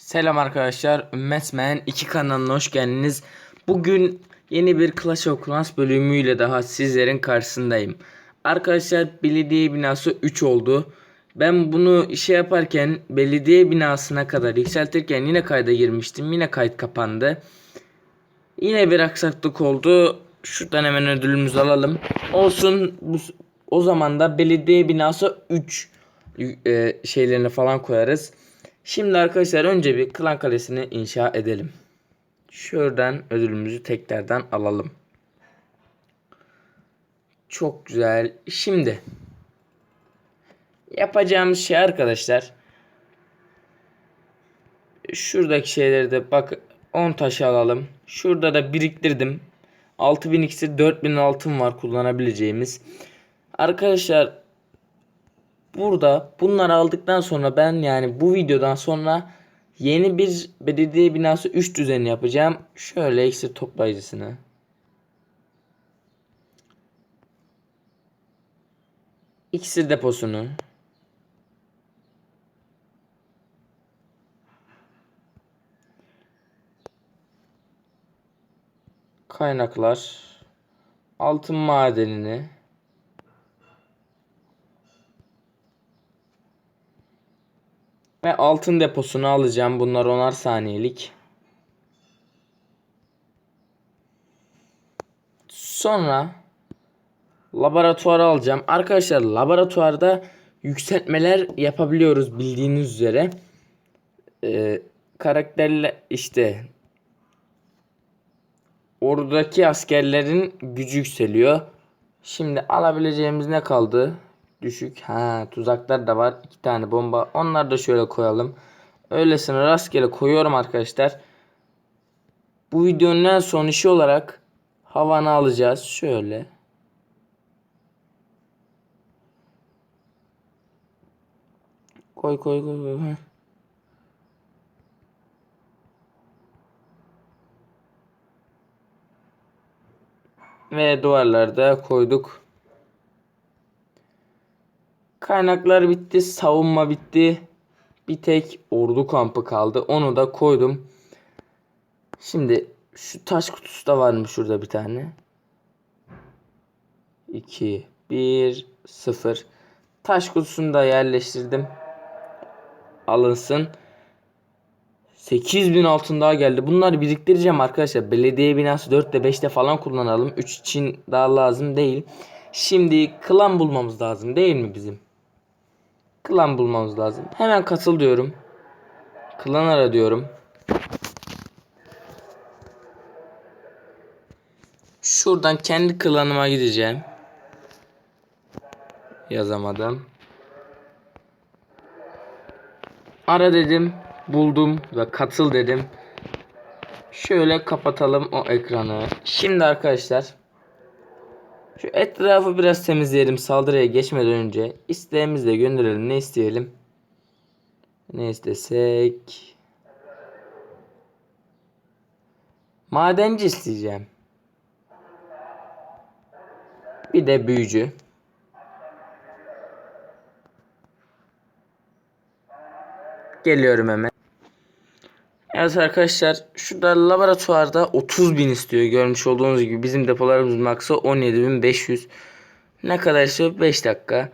Selam arkadaşlar. Ümmetsmen 2 kanalına hoş geldiniz. Bugün yeni bir Clash of Clans bölümüyle daha sizlerin karşısındayım. Arkadaşlar belediye binası 3 oldu. Ben bunu işe yaparken belediye binasına kadar yükseltirken yine kayda girmiştim. Yine kayıt kapandı. Yine bir aksaklık oldu. Şuradan hemen ödülümüzü alalım. Olsun bu, o zaman da belediye binası 3 e, şeylerini falan koyarız. Şimdi arkadaşlar önce bir klan kalesini inşa edelim. Şuradan ödülümüzü tekrardan alalım. Çok güzel. Şimdi yapacağımız şey arkadaşlar şuradaki şeyleri de bak 10 taşı alalım. Şurada da biriktirdim. 6000 iksir 4000 altın var kullanabileceğimiz. Arkadaşlar burada bunları aldıktan sonra ben yani bu videodan sonra yeni bir belediye binası 3 düzeni yapacağım. Şöyle iksir toplayıcısını. İksir deposunu. Kaynaklar. Altın madenini. Ve altın deposunu alacağım. Bunlar onar saniyelik. Sonra laboratuvarı alacağım. Arkadaşlar laboratuvarda yükseltmeler yapabiliyoruz bildiğiniz üzere. Ee, karakterle işte oradaki askerlerin gücü yükseliyor. Şimdi alabileceğimiz ne kaldı? Düşük. Ha tuzaklar da var. iki tane bomba. Onları da şöyle koyalım. Öylesine rastgele koyuyorum arkadaşlar. Bu videonun en son işi olarak havanı alacağız. Şöyle. Koy koy koy koy. Ve duvarlarda koyduk. Kaynaklar bitti, savunma bitti. Bir tek ordu kampı kaldı. Onu da koydum. Şimdi şu taş kutusu da varmış şurada bir tane. 2 1 0 Taş kutusunu da yerleştirdim. Alınsın. 8000 altın daha geldi. Bunları biriktireceğim arkadaşlar. Belediye binası 4'te 5'te falan kullanalım. 3 için daha lazım değil. Şimdi klan bulmamız lazım değil mi bizim? Klan bulmamız lazım. Hemen katıl diyorum. Klan ara diyorum. Şuradan kendi klanıma gideceğim. Yazamadım. Ara dedim. Buldum ve katıl dedim. Şöyle kapatalım o ekranı. Şimdi arkadaşlar şu etrafı biraz temizleyelim saldırıya geçmeden önce. İsteğimizi de gönderelim. Ne isteyelim? Ne istesek? Madenci isteyeceğim. Bir de büyücü. Geliyorum hemen. Evet arkadaşlar şurada laboratuvarda 30 bin istiyor. Görmüş olduğunuz gibi bizim depolarımız maksa 17.500. Ne kadar istiyor? 5 dakika.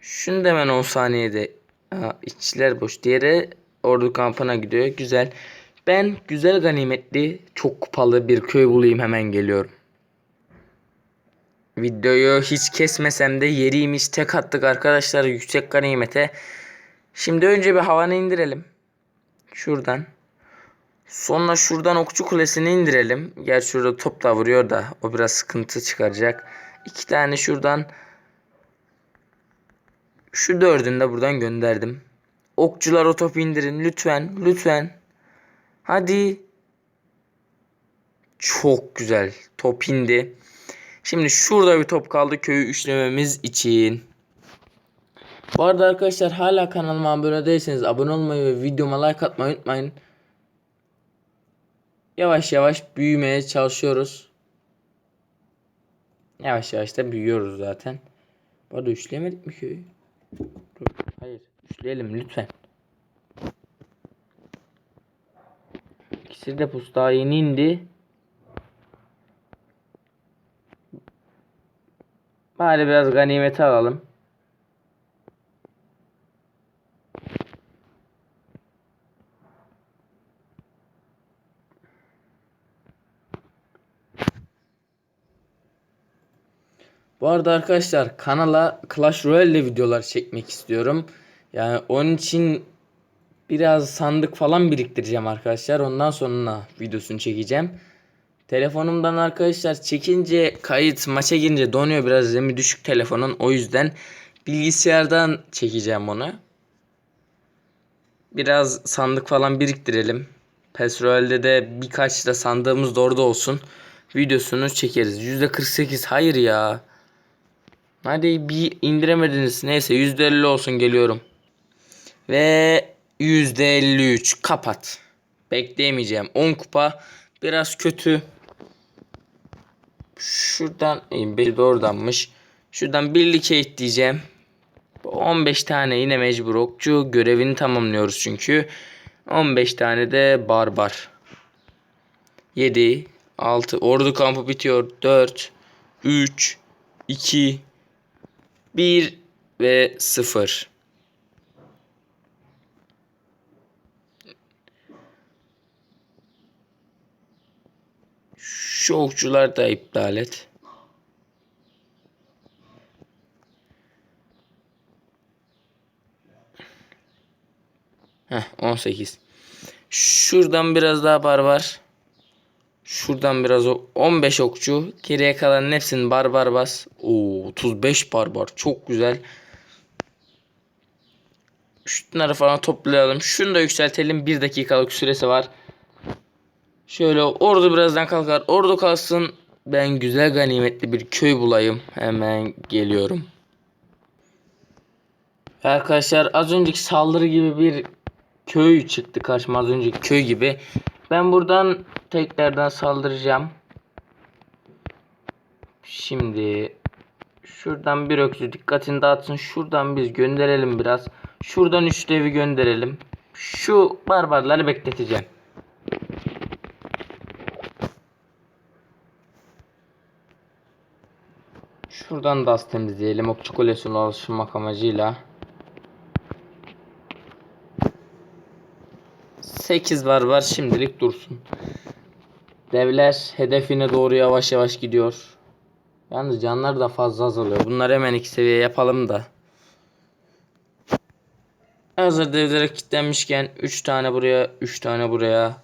Şunu da hemen 10 saniyede. Aha, içler boş. Diğeri ordu kampına gidiyor. Güzel. Ben güzel ganimetli çok kupalı bir köy bulayım hemen geliyorum. Videoyu hiç kesmesem de yeriymiş tek attık arkadaşlar yüksek ganimete. Şimdi önce bir havanı indirelim. Şuradan. Sonra şuradan okçu kulesini indirelim. Gerçi şurada top da vuruyor da o biraz sıkıntı çıkaracak. İki tane şuradan. Şu dördünü de buradan gönderdim. Okçular o topu indirin lütfen lütfen. Hadi. Çok güzel. Top indi. Şimdi şurada bir top kaldı köyü üçlememiz için. Bu arada arkadaşlar hala kanalıma abone değilseniz abone olmayı ve videoma like atmayı unutmayın. Yavaş yavaş büyümeye çalışıyoruz. Yavaş yavaş da büyüyoruz zaten. Bu arada üçleyemedik mi köyü? Dur, hayır. Üçleyelim lütfen. Esir deposu daha yeni indi. Bari biraz ganimeti alalım. Bu arada arkadaşlar kanala Clash Royale videolar çekmek istiyorum. Yani onun için biraz sandık falan biriktireceğim arkadaşlar. Ondan sonra videosunu çekeceğim. Telefonumdan arkadaşlar çekince kayıt maça girince donuyor biraz zemi düşük telefonun. O yüzden bilgisayardan çekeceğim onu. Biraz sandık falan biriktirelim. PES Royale'de de birkaç da sandığımız da orada olsun. Videosunu çekeriz. %48 hayır ya. Hadi bir indiremediniz. Neyse %50 olsun geliyorum. Ve %53 kapat. Bekleyemeyeceğim. 10 kupa biraz kötü. Şuradan bir de oradanmış. Şuradan birlik diyeceğim. 15 tane yine mecbur okçu görevini tamamlıyoruz çünkü. 15 tane de barbar. 7 6 ordu kampı bitiyor. 4 3 2 1 ve 0. Şu okçular da iptal et. Heh 18. Şuradan biraz daha barbar. Şuradan biraz o 15 okçu. Geriye kalan hepsini barbar bas. Oo 35 barbar. Çok güzel. Şunları falan toplayalım. Şunu da yükseltelim. 1 dakikalık süresi var. Şöyle ordu birazdan kalkar. Ordu kalsın. Ben güzel ganimetli bir köy bulayım. Hemen geliyorum. Arkadaşlar az önceki saldırı gibi bir köy çıktı karşıma az önceki köy gibi. Ben buradan tekrardan saldıracağım. Şimdi şuradan bir öksü dikkatini dağıtsın. Şuradan biz gönderelim biraz. Şuradan üç devi gönderelim. Şu barbarları bekleteceğim. Şuradan da az temizleyelim. Okçu kulesine alışmak amacıyla. 8 var var şimdilik dursun. Devler hedefine doğru yavaş yavaş gidiyor. Yalnız canlar da fazla azalıyor. Bunları hemen iki seviye yapalım da. Hazır devlere kilitlenmişken 3 tane buraya 3 tane buraya.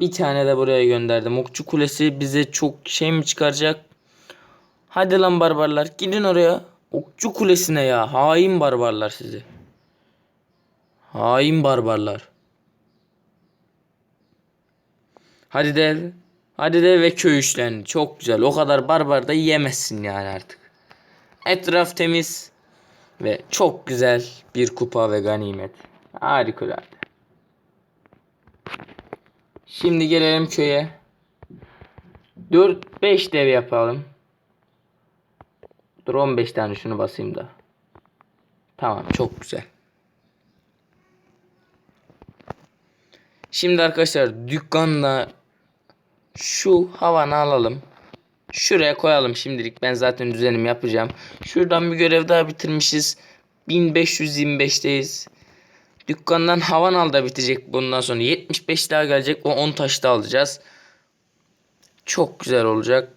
Bir tane de buraya gönderdim. Okçu kulesi bize çok şey mi çıkaracak? Hadi lan barbarlar gidin oraya. Okçu kulesine ya. Hain barbarlar sizi. Hain barbarlar. Hadi dev. Hadi dev ve köy işlerini. Çok güzel. O kadar barbar da yiyemezsin yani artık. Etraf temiz. Ve çok güzel bir kupa ve ganimet. Harikulade. Şimdi gelelim köye. 4-5 dev yapalım. Dur 15 tane şunu basayım da. Tamam çok güzel. Şimdi arkadaşlar dükkanla şu havanı alalım. Şuraya koyalım şimdilik. Ben zaten düzenim yapacağım. Şuradan bir görev daha bitirmişiz. 1525'teyiz. Dükkandan havan al da bitecek bundan sonra. 75 daha gelecek. O 10 taş da alacağız. Çok güzel olacak.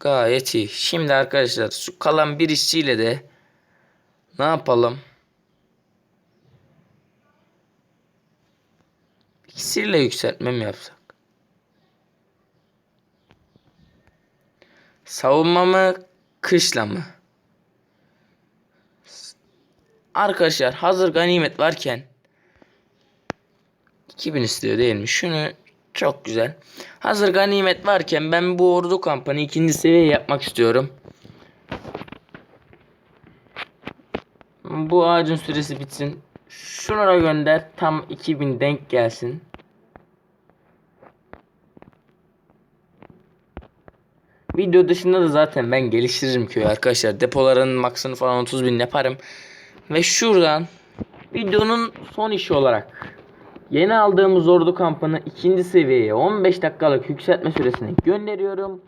Gayet iyi. Şimdi arkadaşlar şu kalan bir işçiyle de ne yapalım? İkisiyle yükseltme mi? Savunma mı? Kışla mı? Arkadaşlar hazır ganimet varken 2000 istiyor değil mi? Şunu çok güzel. Hazır ganimet varken ben bu ordu kampını ikinci seviye yapmak istiyorum. Bu ağacın süresi bitsin. Şunlara gönder. Tam 2000 denk gelsin. Video dışında da zaten ben geliştiririm köyü arkadaşlar. Depoların maksını falan 30 bin yaparım. Ve şuradan videonun son işi olarak Yeni aldığımız ordu kampını ikinci seviyeye 15 dakikalık yükseltme süresine gönderiyorum.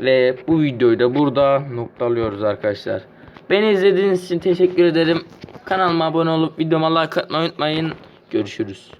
Ve bu videoyu da burada noktalıyoruz arkadaşlar. Beni izlediğiniz için teşekkür ederim. Kanalıma abone olup videoma like atmayı unutmayın. Görüşürüz.